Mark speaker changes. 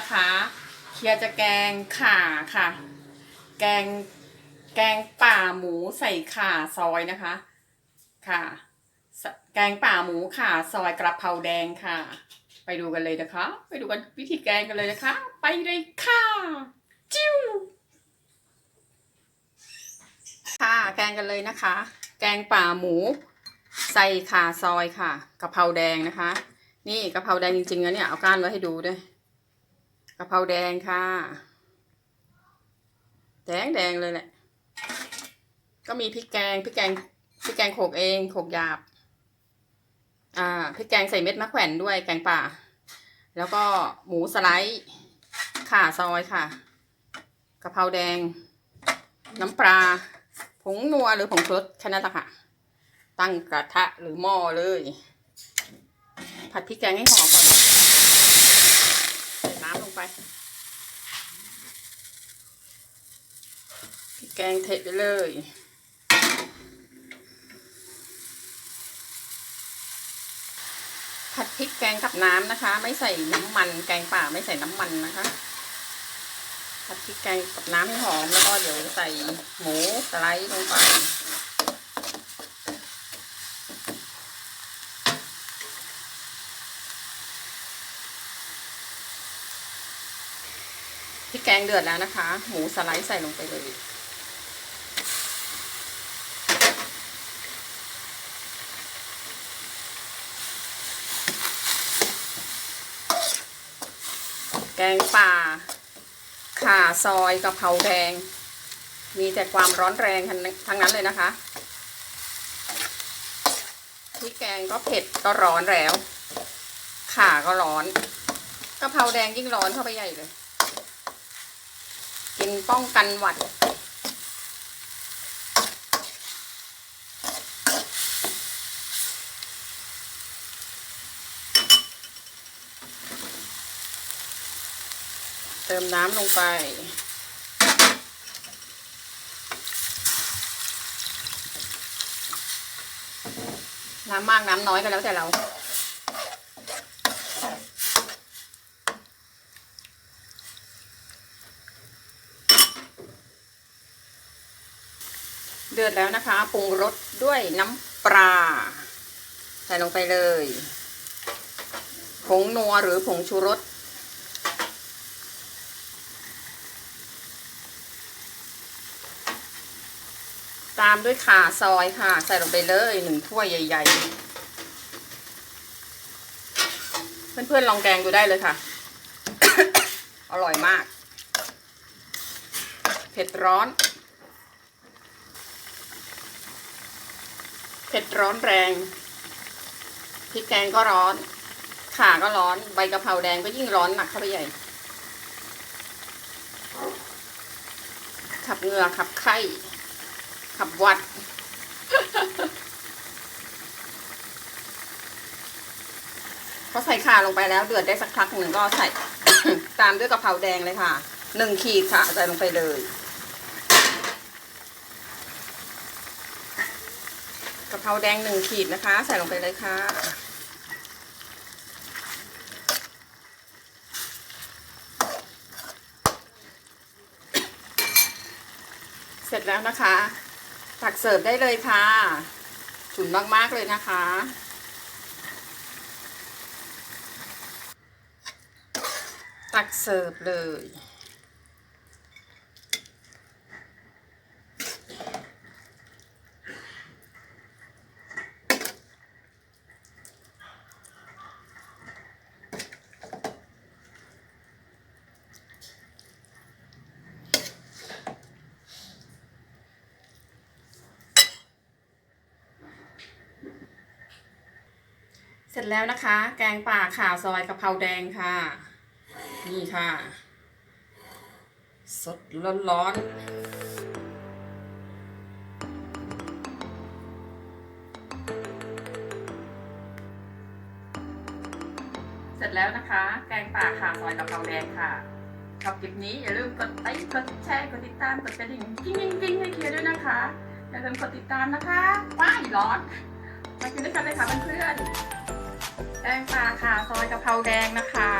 Speaker 1: ะคะ เคียร์จะแกงข่าค่ะ แกงแกงป่าหมูใส่ข่าซอยนะคะ ค่ะ แกงป่าหมูข่าซอยกระเพราแดงค่ะ ไปดูกันเลยนะคะ ไปดูกันวิธีแกงกันเลยนะคะ ไปเลยค่ะ จิ้วค่ะ แกงกันเลยนะคะ แกงป่าหมู ใส่ข่าซอยค่ะกะเพราแดงนะคะ นี่กะเพราแดงจริงๆนะเนี่ยเอาก้านไว้ให้ดูด้วย กะเพราแดงค่ะ แดงแดงเลยแหละ ก็มีพริกแกงพริกแกงพริกแกงโขกเองโขกหยาบ อ่าพริกแกงใส่เม็ดมะแขวนด้วยแกงป่า แล้วก็หมูสไลด์ข่าซอยค่ะกะเพราแดง น้ำปลาผงนัวหรือผงชูรสแค่นั้นแหละค่ะ ตั้งกระทะหรือหม้อเลย ผัดพริกแกงให้หอมก่อน ลงไปพริกแกงเทไปเลยผัดพริกแกงกับน้ำนะคะ ไม่ใส่น้ำมันแกงป่าไม่ใส่น้ำมันนะคะผัดพริกแกงกับน้ำให้หอมแล้วก็เดี๋ยวใส่หมูสไลด์ลงไป พริกแกงเดือดแล้วนะคะ หมูสไลด์ใส่ลงไปเลย แกงป่า ข่าซอยกะเพราแดง มีแต่ความร้อนแรงทั้งนั้นเลยนะคะพริกแกงก็เผ็ดก็ร้อนแล้ว ข่าก็ร้อนกะเพราแดงยิ่งร้อนเข้าไปใหญ่เลย กินป้องกันหวัด เติมน้ำลงไปน้ำมากน้ำน้อยก็แล้วแต่เรา เดือดแล้วนะคะปรุงรสด้วยน้ำปลาใส่ลงไปเลย ผงนัวหรือผงชูรสตามด้วยข่าซอยค่ะ ใส่ลงไปเลยหนึ่งถ้วยใหญ่ ๆ เพื่อนๆลองแกงดูได้เลยค่ะ อร่อยมาก เผ็ดร้อน ผ็ดร้อนแรงพริกแกงก็ร้อน ข่าก็ร้อน ใบกะเพราแดงก็ยิ่งร้อนหนักเข้าไปใหญ่ ขับเหงื่อขับไข้ ขับวัด พอใส่ข่าลงไปแล้ว เดือดได้สักพักหนึ่งก็ใส่ ตามด้วยกะเพราแดงเลยค่ะ หนึ่งขีดค่ะใส่ลงไปเลยะเพราแดงหนึ่งขีดนะคะ ใส่ลงไปเลยค่ะ เสร็จแล้วนะคะ ตักเสิร์ฟได้เลยค่ะ ฉุนมากๆเลยนะคะตักเสิร์ฟเลย สร็จแล้วนะคะ แกงป่าข่าซอยกะเพราแดงค่ะ นี่ค่ะ สดร้อนๆเสร็จแล้วนะคะ แกงป่าข่าซอยกะเพราแดงค่ะชอบคลิปนี้อย่าลืมกดไลค์กดแชร์กดติดตามกดกระดิ่งกิ้งกิ้งกิ้งให้เคลียร์ด้วยนะคะอย่าลืมกดติดตามนะคะว้ายร้อนมากินด้วยกันเลยค่ะเพื่อนๆ แกงปลาค่ะ ซอยกะเพราแดงนะคะ